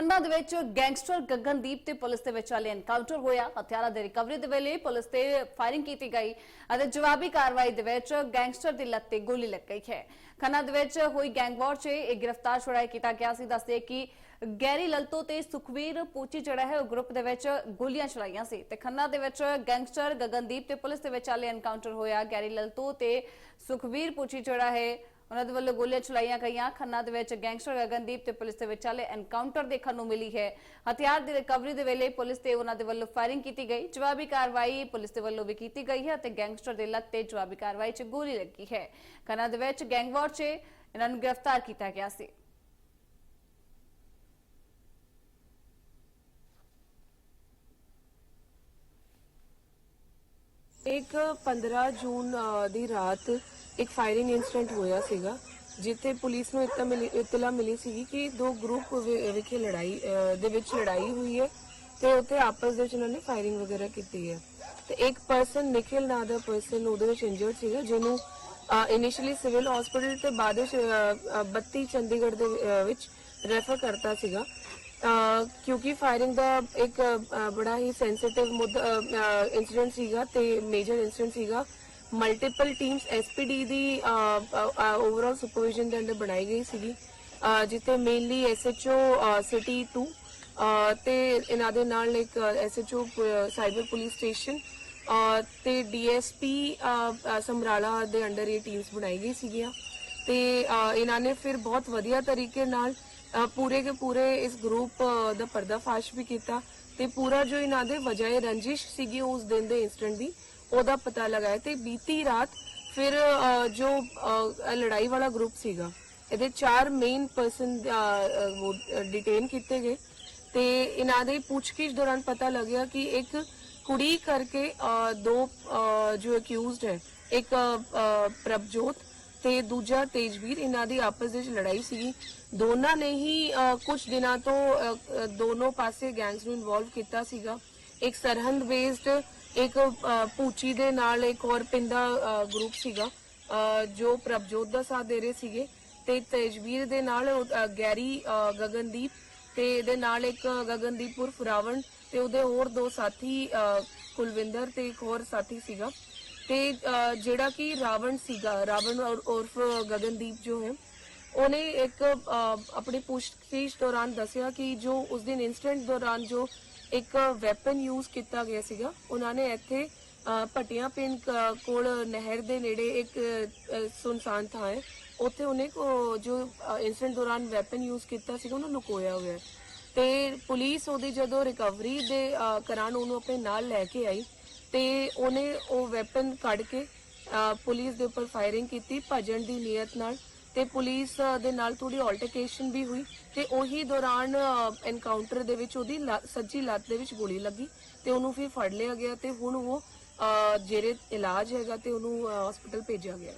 ਖੰਨਾ ਦੇ ਵਿੱਚ ਗੈਂਗਸਟਰ ਗਗਨਦੀਪ ਤੇ ਪੁਲਿਸ ਦੇ ਵਿਚਾਲੇ ਐਨਕਾਊਂਟਰ ਹੋਇਆ। ਹਥਿਆਰਾਂ ਦੇ ਰਿਕਵਰੀ ਦੇ ਵੇਲੇ ਪੁਲਿਸ ਤੇ ਫਾਇਰਿੰਗ ਕੀਤੀ ਗਈ ਅਤੇ ਜਵਾਬੀ ਕਾਰਵਾਈ ਦੇ ਵਿੱਚ ਗੈਂਗਸਟਰ ਦੀ ਲੱਤ ਤੇ ਗੋਲੀ ਲੱਗ ਗਈ ਹੈ। ਖੰਨਾ ਦੇ ਵਿੱਚ ਹੋਈ ਗੈਂਗਵਾਰ 'ਚ ਇਹ ਗ੍ਰਿਫਤਾਰ ਛੁਡਾਇਆ ਕੀਤਾ ਗਿਆ ਸੀ। ਦੱਸਦੇ ਕਿ ਗੈਰੀ ਲਲਤੋ ਤੇ ਸੁਖਵੀਰ ਪੂਚੀ ਜਿਹੜਾ ਹੈ, ਉਹ ਗਰੁੱਪ ਦੇ ਵਿੱਚ ਗੋਲੀਆਂ ਚਲਾਈਆਂ ਸੀ ਤੇ ਖੰਨਾ ਦੇ ਵਿੱਚ ਗੈਂਗਸਟਰ ਗਗਨਦੀਪ ਤੇ ਪੁਲਿਸ ਦੇ ਵਿਚਾਲੇ ਐਨਕਾਊਂਟਰ ਹੋਇਆ। ਗੈਰੀ ਲਲਤੋ ਤੇ ਸੁਖਵੀਰ ਪੂਚੀ ਜਿਹੜਾ ਹੈ ਉਹਨਾਂ ਦੇ ਵੱਲੋਂ ਗੋਲੀਆਂ ਚਲਾਈਆਂ ਗਈਆਂ। ਖੰਨਾ ਦੇ ਵਿੱਚ ਗੈਂਗਸਟਰ ਗਗਨਦੀਪ ਤੇ ਪੁਲਿਸ ਦੇ ਵਿਚਾਲੇ ਐਨਕਾਊਂਟਰ ਦੇਖਣ ਨੂੰ ਮਿਲੀ ਹੈ। ਹਥਿਆਰ ਦੀ ਰਿਕਵਰੀ ਦੇ ਵੇਲੇ ਪੁਲਿਸ ਤੇ ਉਹਨਾਂ ਦੇ ਵੱਲੋਂ ਫਾਇਰਿੰਗ ਕੀਤੀ ਗਈ। ਜਵਾਬੀ ਕਾਰਵਾਈ ਪੁਲਿਸ ਦੇ ਵੱਲੋਂ ਵੀ ਕੀਤੀ ਗਈ ਹੈ ਤੇ ਗੈਂਗਸਟਰ ਦੇ ਲੱਤ ਤੇ ਜਵਾਬੀ ਕਾਰਵਾਈ 'ਚ ਗੋਲੀ ਲੱਗੀ ਹੈ। ਖੰਨਾ ਦੇ ਵਿੱਚ ਗੈਂਗਵਾਰ 'ਚ ਇਹਨਾਂ ਨੂੰ ਗ੍ਰਿਫਤਾਰ ਕੀਤਾ ਗਿਆ ਸੀ। ਇੱਕ 15 ਜੂਨ ਦੀ ਰਾਤ ਇੱਕ ਫਾਇਰਿੰਗ ਇਨਸੀਡੈਂਟ ਹੋਇਆ ਸੀਗਾ, ਜਿੱਥੇ ਪੁਲਿਸ ਨੂੰ ਇਤਲਾ ਮਿਲੀ ਸੀ ਕਿ ਦੋ ਗਰੁੱਪ ਵਿਖੇ ਲੜਾਈ ਦੇ ਵਿੱਚ ਲੜਾਈ ਹੋਈ ਹੈ ਤੇ ਉੱਥੇ ਆਪਸ ਦੇ ਵਿੱਚ ਉਹਨਾਂ ਨੇ ਫਾਇਰਿੰਗ ਵਗੈਰਾ ਕੀਤੀ ਹੈ। ਤੇ ਇੱਕ ਪਰਸਨ ਨਿਖਿਲ ਨਾਂ ਦਾ ਪਰਸਨ ਉਹਦੇ ਵਿੱਚ ਇੰਜਰਡ ਸੀਗਾ, ਜਿਹਨੂੰ ਇਨੀਸ਼ੀਅਲੀ ਸਿਵਲ ਹਸਪੀਟਲ ਤੇ ਬਾਅਦ ਵਿੱਚ 32 ਚੰਡੀਗੜ੍ਹ ਦੇ ਵਿੱਚ ਰੈਫਰ ਕਰਤਾ ਸੀਗਾ। ਕਿਉਂਕਿ ਫਾਇਰਿੰਗ ਦਾ ਇੱਕ ਬੜਾ ਹੀ ਸੈਂਸਿਟਿਵ ਇਨਸੀਡੈਂਟ ਸੀਗਾ ਤੇ ਮੇਜਰ ਇਨਸੀਡੈਂਟ ਸੀਗਾ। ਮਲਟੀਪਲ ਟੀਮਸ ਐਸਪੀਡੀ ਦੀ ਓਵਰਆਲ ਸੁਪਰਵਿਜ਼ਨ ਦੇ ਅੰਦਰ ਬਣਾਈ ਗਈ ਸੀਗੀ। ਜਿੱਥੇ ਮੇਨਲੀ ਐਸਐਚਓ ਸਿਟੀ 2 ਅ, ਤੇ ਇਹਨਾਂ ਦੇ ਨਾਲ ਇੱਕ ਐਸਐਚਓ ਸਾਈਬਰ ਪੁਲਿਸ ਸਟੇਸ਼ਨ ਅ, ਤੇ ਡੀਐਸਪੀ ਸਮਰਾਲਾ ਦੇ ਅੰਡਰ ਇਹ ਟੀਮਸ ਬਣਾਈ ਗਈ ਸੀਗੀਆਂ। ਤੇ ਇਹਨਾਂ ਨੇ ਫਿਰ ਬਹੁਤ ਵਧੀਆ ਤਰੀਕੇ ਨਾਲ ਪੂਰੇ ਕੇ ਪੂਰੇ ਇਸ ਗਰੁੱਪ ਦਾ ਪਰਦਾਫਾਸ਼ ਵੀ ਕੀਤਾ। ਤੇ ਪੂਰਾ ਜੋ ਇਹਨਾਂ ਦੇ ਵਜਾਏ ਰੰਜਿਸ਼ ਸੀਗੀ ਉਸ ਦਿਨ ਦੇ ਇਨਸੀਡੈਂਟ ਦੀ ਉਹਦਾ ਪਤਾ ਲਗਾਇਆ ਤੇ ਬੀਤੀ ਰਾਤ ਫਿਰ ਅ, ਜੋ ਅ, ਲੜਾਈ ਵਾਲਾ ਗਰੁੱਪ ਸੀਗਾ ਇਹਦੇ ਚਾਰ ਮੇਨ ਪਰਸਨ ਡਿਟੇਨ ਕੀਤੇ ਗਏ ਤੇ ਇਹਨਾਂ ਦੇ ਪੁੱਛਗਿੱਛ ਦੌਰਾਨ ਪਤਾ ਲੱਗਿਆ ਕਿ ਇੱਕ ਕੁੜੀ ਕਰਕੇ ਅ, ਦੋ ਅ, ਜੋ ਅਕਿਊਜ਼ਡ ਹੈ ਇੱਕ ਅ, ਪ੍ਰਭਜੋਤ ਤੇ ਦੂਜਾ ਤੇਜਵੀਰ ਇਹਨਾਂ ਦੀ ਆਪਸ ਵਿੱਚ ਲੜਾਈ ਸੀਗੀ। ਦੋਨਾਂ ਨੇ ਹੀ ਕੁਝ ਦਿਨਾਂ ਤੋਂ ਅ, ਅ, ਦੋਨੋਂ ਪਾਸੇ ਗੈਂਗਸ ਨੂੰ ਇਨਵੋਲਵ ਕੀਤਾ ਸੀਗਾ। ਇੱਕ ਸਰਹੰਦ ਬੇਸਡ ਇੱਕ ਅ, ਪੂਚੀ ਦੇ ਨਾਲ ਇੱਕ ਹੋਰ ਪਿੰਦਾ ਗਰੁੱਪ ਸੀਗਾ ਜੋ ਪ੍ਰਭਜੋਤ ਦਾ ਸਾਥ ਦੇ ਰਹੇ ਸੀਗੇ ਤੇ ਤੇਜਵੀਰ ਦੇ ਨਾਲ ਗੈਰੀ ਗਗਨਦੀਪ ਤੇ ਇਹਦੇ ਨਾਲ ਇੱਕ ਗਗਨਦੀਪ ਉਰਫ ਰਾਵਣ ਤੇ ਉਹਦੇ ਹੋਰ ਦੋ ਸਾਥੀ ਕੁਲਵਿੰਦਰ ਤੇ ਇੱਕ ਹੋਰ ਸਾਥੀ ਸੀਗਾ ਤੇ ਜਿਹੜਾ ਕਿ ਰਾਵਣ ਸੀਗਾ ਰਾਵਣ ਔਰ- ਉਰਫ ਗਗਨਦੀਪ ਜੋ ਹੈ ਉਹਨੇ ਇੱਕ ਆਪਣੀ ਪੁੱਛਗਿੱਛ ਦੌਰਾਨ ਦੱਸਿਆ ਕਿ ਜੋ ਉਸ ਦਿਨ ਇਨਸੀਡੈਂਟ ਦੌਰਾਨ ਜੋ ਇੱਕ ਵੈਪਨ ਯੂਜ਼ ਕੀਤਾ ਗਿਆ ਸੀਗਾ ਉਹਨਾਂ ਨੇ ਇੱਥੇ ਅ, ਪਿੰਡ ਕ- ਕੋਲ ਨਹਿਰ ਦੇ ਨੇੜੇ ਇੱਕ ਸੁਨਸਾਨ ਥਾਂ ਹੈ। ਉੱਥੇ ਉਹਨੇ ਜੋ ਇਨਸੀਡੈਂਟ ਦੌਰਾਨ ਵੈਪਨ ਯੂਜ਼ ਕੀਤਾ ਸੀਗਾ ਉਹਨੂੰ ਲੁਕੋਇਆ ਹੋਇਆ ਹੈ। ਤੇ ਪੁਲਿਸ ਉਹਦੀ ਜਦੋਂ ਰਿਕਵਰੀ ਦੇ ਅ, ਉਹਨੂੰ ਆਪਣੇ ਨਾਲ ਲੈ ਕੇ ਆਈ ਤੇ ਉਹਨੇ ਉਹ ਵੈਪਨ ਕੱਢ ਕੇ ਪੁਲਿਸ ਦੇ ਉੱਪਰ ਫਾਇਰਿੰਗ ਕੀਤੀ ਭਜਣ ਦੀ ਨੀਅਤ ਨਾਲ। ਤੇ ਪੁਲਿਸ ਦੇ ਨਾਲ ਥੋੜੀ ਆਲਟਰਕੇਸ਼ਨ ਵੀ ਹੋਈ ਤੇ ਉਹੀ ਦੌਰਾਨ ਐਨਕਾਊਂਟਰ ਦੇ ਵਿੱਚ ਉਹਦੀ ਲ- ਸੱਜੀ ਲੱਤ ਦੇ ਵਿੱਚ ਗੋਲੀ ਲੱਗੀ ਤੇ ਉਹਨੂੰ ਫਿਰ ਫੜ ਲਿਆ ਗਿਆ ਤੇ ਹੁਣ ਉਹ ਅ, ਜਿਹੜੇ ਇਲਾਜ ਹੈਗਾ ਤੇ ਉਹਨੂੰ ਹਸਪੀਟਲ ਭੇਜਿਆ ਗਿਆ।